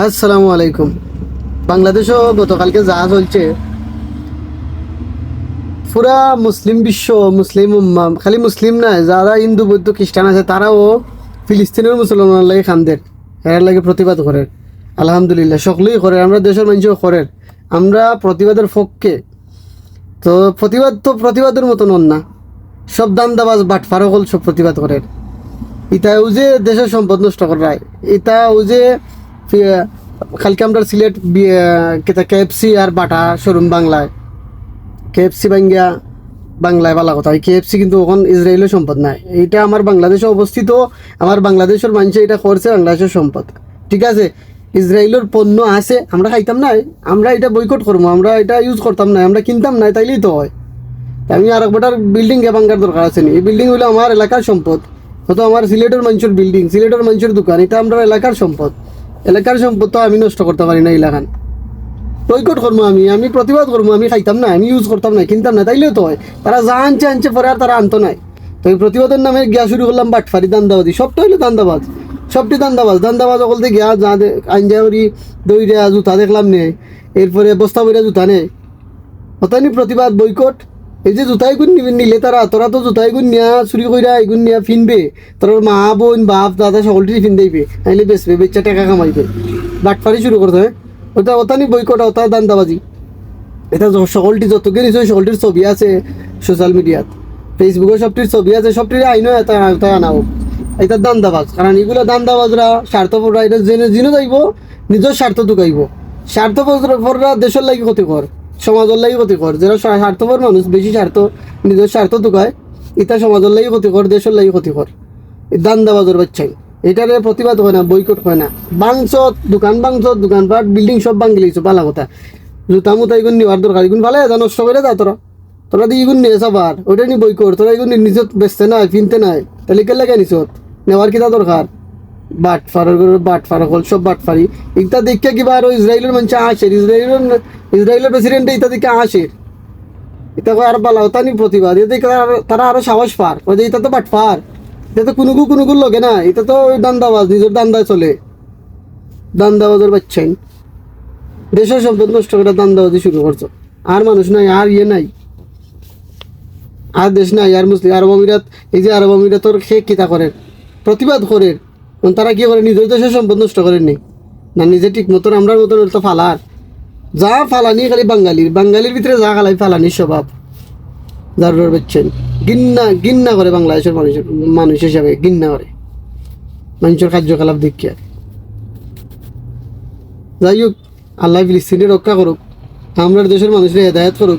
আসসালামু আলাইকুম। বাংলাদেশও গতকালকে যা চলছে, পুরা মুসলিম বিশ্ব, মুসলিম খালি মুসলিম না, যারা হিন্দু, বৌদ্ধ, খ্রিস্টান আছে, তারাও ফিলিস্তিনের মুসলমান লাগে খানদের এর লাগে প্রতিবাদ করে। আলহামদুলিল্লাহ, সকলেই করে, আমরা দেশের মানুষও করে। আমরা প্রতিবাদের পক্ষে, তো প্রতিবাদ তো প্রতিবাদের মতন না। সব দান্দাবাজ বাটফারও হল সব প্রতিবাদ করে। ইটা যে দেশের সম্পদ নষ্ট করায়। ইটা যে কালকে আমরা সিলেট কেএফসি আর বাটা শোরুম বাংলায়। কেএফসি বাঙ্গিয়া বাংলায় বালা কথা। কেএফসি কিন্তু ওখান ইসরায়েলের সম্পদ নাই। এইটা আমার বাংলাদেশে অবস্থিত। আমার বাংলাদেশের মানুষ এটা করছে, বাংলাদেশের সম্পদ। ঠিক আছে? ইসরায়েলের পণ্য আছে, আমরা খাইতাম না আমরা এটা বয়কট করব আমরা এটা ইউজ করতাম না আমরা কিনতাম না তাইলেই তো হয়। আমি আর একবার বিল্ডিং ভাঙ্গার দরকার আছে এই বিল্ডিং হলো আমার এলাকার সম্পদ। হয়তো আমার সিলেটের মানুষের বিল্ডিং সিলেটের মানুষের দোকান, এটা আমরা এলাকার সম্পদ। এলাকার সম্পদ তো আমি নষ্ট করতে পারি না এলাকান বয়কট করব আমি আমি প্রতিবাদ করব আমি খাইতাম না, আমি ইউজ করতাম না, কিনতাম না তাইলেও তো হয়। তারা যা আনছে আনছে, পরে আর তারা আনতো নাই। তো এই প্রতিবাদের নামে গিয়া শুরু করলাম বাটফারি দান্দাবাদি সবটা হইল দান্দাবাজ। সবটি দান্দাবাজ। দান্দাবাজ বলতে গিয়া যা আঞ্জা করি, দইরা, জুতা দেখলাম নে। এরপরে বস্তা বইরা জুতা নে। হতানি প্রতিবাদ, বৈকট। এই যে জুতাই গুণ নিলে তারা, তোরা তো জুতাই গুণ নিয়া চুরি কইরা এগুন নিয়া ফিনবে। তোর মা, বোন, বাপ, দাদা সকলটি ফিন দেবে নাইলে বেচবে, বেচা টাকা কামাইবে। বাটফারি শুরু করতে হয়। ওটা ওতানি বৈকট ওটা দান্দাবাজি। এটা সকলটি যতকে নিশ্চয় সকলটির ছবি আছে সোশ্যাল মিডিয়াত ফেসবুকে সবটির ছবি আছে সবটির আইনও এটা এটা আনা হোক এটা দান্দাবাজ। কারণ এগুলো দান্দাবাজরা স্বার্থপররা, এটা জেনে জিনে যাইব, নিজের স্বার্থ ঢুকাইব। স্বার্থপররা দেশের লাগি ক্ষতিকর। সমাজের লাগি ক্ষতিকর যারা স্বা- স্বার্থপর মানুষ, বেশি স্বার্থ, নিজের স্বার্থ ঢুকায়, এটা সমাজের লাগি ক্ষতিকর দেশের লাগি ক্ষতিকর দান্দাবাজের বাচ্চাই। এটারে প্রতিবাদ হয় না, বৈকট হয় না। বাংসত, দোকান বাংসত, দোকানপাট, বিল্ডিং সব ভাঙ্গি লিখছো পালা কথা জুতা মুতা এগুন নিবার দরকার, এগুন ভালো এটা নষ্ট করে যা তোরা। তোরা দিয়ে এগুন নিয়ে সবার ওইটা নি বই কর তোরা এগুন নিজত বেচতে নাই, কিনতে নাই। তাহলে কে লাগে নিছত নেওয়ার কিতা দরকার? বাট ফারার বাট ফারা হল সব বাট ফারি ইটা দেখে কিবা আরও ইসরায়েলের মানুষ আসে? ইসরায়েলের ইসরায়েলের প্রেসিডেন্ট ইটা দেখে আসে। এটা আর বালা তানি প্রতিবাদ। দেখে তারা আরও সাহস পার। ওই যে এটা তো বাট ফার এটা তো কুনুকু কুনুকুর লগে না। এটা তো দান্দাবাজ, নিজের দান্দায় চলে। দান্দাবাজের বাচ্চাই দেশের সম্পদ নষ্ট করে দান্দাবাজি শুরু করছ। আর মানুষ নাই, আর ইয়ে নাই। আর দেশ নাই, আর মুসলিম, আরব আমিরাত এই যে আরব আমিরাতর সে কিতা করে? প্রতিবাদ করে। তারা কি করে নিজের দেশের সম্পদ নষ্ট করেননি। না, নিজে ঠিক মতন আমরার মতন তো ফালার। যা ফালানি খালি বাঙালির। বাঙালির ভিতরে যা খালাই ফালানির স্বভাব। যার বেচছেন। গিন্না গিন্না করে বাংলাদেশের মানুষের মানুষ হিসাবে গিন্না করে। মানুষের কার্যকলাপ দেখিয়া। যাই হোক, আল্লাহ ফিলিস্তিনে রক্ষা করুক। আমরা দেশের মানুষের হেদায়ত করুক।